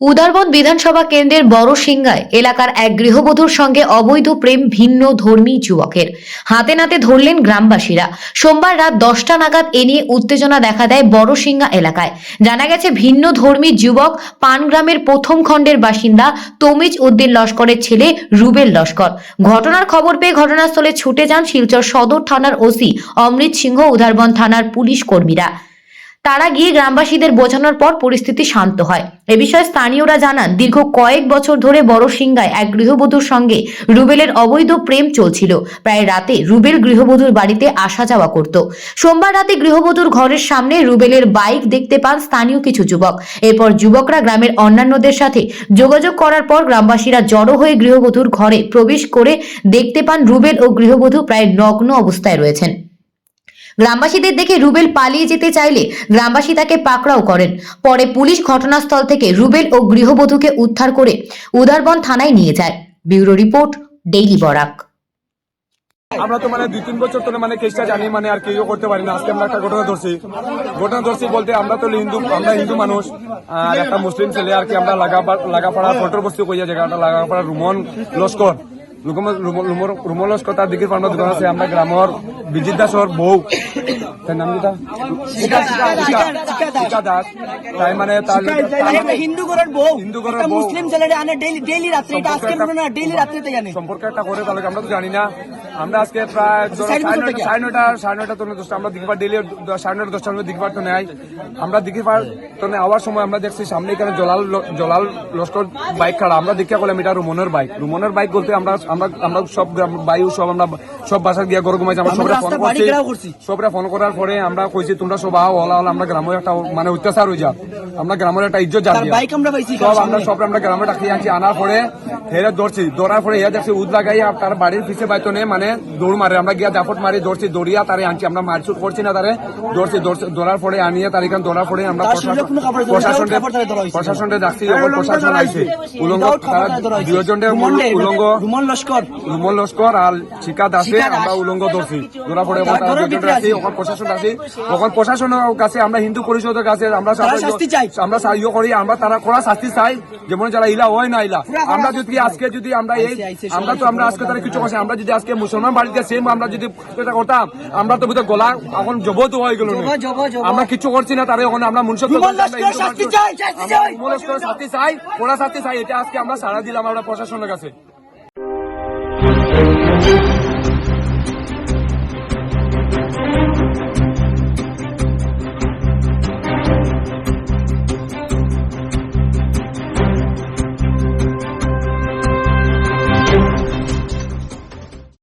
উদারবন বিধানসভা কেন্দ্রের বড় সিংগায় এলাকার এক গৃহবধূর সঙ্গে অবৈধ প্রেম ভিন্ন ধর্মী যুবকের। হাতে নাতে ধরলেন গ্রামবাসীরা। সোমবার রাত দশটা নাগাদ এ নিয়ে উত্তেজনা দেখা দেয় বড় সিংহা এলাকায়। জানা গেছে, ভিন্ন ধর্মী যুবক পানগ্রামের প্রথম খণ্ডের বাসিন্দা তমিজ উদ্দিন লস্করের ছেলে রুবেল লস্কর। ঘটনার খবর পেয়ে ঘটনাস্থলে ছুটে যান শিলচর সদর থানার ওসি অমৃত সিংহ, উদারবন থানার পুলিশ কর্মীরা। তারা গিয়ে গ্রামবাসীদের বোঝানোর পর পরিস্থিতি শান্ত হয়। এ বিষয়ে স্থানীয়রা জানান, দীর্ঘ কয়েক বছর ধরে বড় সিংগায় এক গৃহবধূর সঙ্গে রুবেলের অবৈধ প্রেম চলছিল। প্রায় রাতে রুবেল গৃহবধূর বাড়িতে আসা যাওয়া করত। সোমবার রাতে গৃহবধূর ঘরের সামনে রুবেলের বাইক দেখতে পান স্থানীয় কিছু যুবক। এরপর যুবকরা গ্রামের অন্যান্যদের সাথে যোগাযোগ করার পর গ্রামবাসীরা জড়ো হয়ে গৃহবধূর ঘরে প্রবেশ করে দেখতে পান রুবেল ও গৃহবধূ প্রায় নগ্ন অবস্থায় রয়েছেন। গ্রামবাসীদের দেখে রুবেল পালিয়ে যেতে চাইলে গ্রামবাসী তাকে পাকড়াও করেন। পরে পুলিশ ঘটনাস্থল থেকে রুবেল ও গৃহবধূকে উদ্ধার করে উদারবন থানায় নিয়ে যায়। Bureau report, daily Barak. আমরা তো মানে দুই তিন বছর ধরে মানে কেসটা জানি মানে আর কেউ করতে পারি না। আজকে আমরা একটা ঘটনা ধরছি। ঘটনা ধরছি বলতে আমরা তো হিন্দু, আমরা হিন্দু মানুষ, আর একটা মুসলিম ছেলে আর কি আমরা লাগাপা- লাগাপাড়া ফটোর বস্তু কইয়া জায়গাটা লাগাপাড়া রুমন লস্কর। রুমন রুমন- রুমন লস্কর পান্ডা দোকান আছে আমরা গ্রামের বিজিত দাসর বউ তার নাম কি দাস। তাই মানে তার একটা বউ। হিন্দু বউ। মুসলিম ছেলেটা আনে ডেইলি ডেইলি রাত্রে। এটা আজকে না ডেইলি রাত্রিতে জানে সম্পর্ক একটা করে তাহলে আমরা তো জানি না। আমরা আজকে প্রায় ধরো সাড়ে সাড়ে নটা সাড়ে তো দশটা। আমরা দিঘিপার ডেলি সাড়ে নয়টা দশটার মধ্যে দিঘিপার তো নেয় আমরা দিঘিপার তো আওয়ার সময় আমরা দেখছি সামনে এখানে জলাল জলাল লস্কর বাইক খাড়া। আমরা দেখিয়া করলাম এটা রুমনের বাইক। রুমনের বাইক বলতে আমরা আমরা আমরা সব গ্রাম বায়ু সব আমরা সব বাসার গিয়া গরু ঘুমাইছি। আমরা ফোন করছি। ঘেরাও ফোন করার পরে আমরা কইছি তোমরা সব আও ওলা ওলা আমরা গ্রামের একটা মানে অত্যাচার হয়ে যা আমরা গ্রামের একটা ইজ্জত জানি বাইক আমরা পাইছি সব আমরা সব আমরা গ্রামে ডাকি আনছি আনার পরে হেরে দৌড়ছি। দৌড়ার পরে ইয়া দেখছি উদ লাগাই আর তার বাড়ির পিছে বাইতনে মানে দৌড় মারে। আমরা গিয়া জাফট মারি দৌড়ছি দৌড়িয়া তারে আনছি। আমরা মারছুট করছি না তারে। দৌড়ছি দৌড়ছি দৌড়ার পরে আনিয়ে তার এখান দৌড়ার পরে আমরা প্রশাসনকে হয়েছে। প্রশাসনকে ডাকছি প্রশাসন আইছে। উলঙ্গ। দুজনের উলঙ্গ রুমন লস্কর। রুমল লস্কর আর শিকা দাসে আমরা উলঙ্গ ধরছি ধরা পরে প্রশাসন আছি ওখান প্রশাসনের কাছে আমরা হিন্দু পরিষদের কাছে আমরা তারা শাস্তি চাই। আমরা সাহায্য করি আমরা তারা করা শাস্তি চাই। যেমন যারা ইলা হয় না ইলা। আমরা যদি আজকে যদি আমরা এই আমরা তো আমরা আজকে তারা কিছু করছি। আমরা যদি আজকে মুসলমান বাড়িতে সেম আমরা যদি এটা করতাম আমরা তো বুঝতে গলা এখন জব তো হয়ে গেল। আমরা কিছু করছি না তারা ওখানে আমরা মনুষ্য শাস্তি চাই, শাস্তি চাই। শাস্তি চাই ওরা শাস্তি চাই। এটা আজকে আমরা সারা দিলাম আমরা প্রশাসনের কাছে।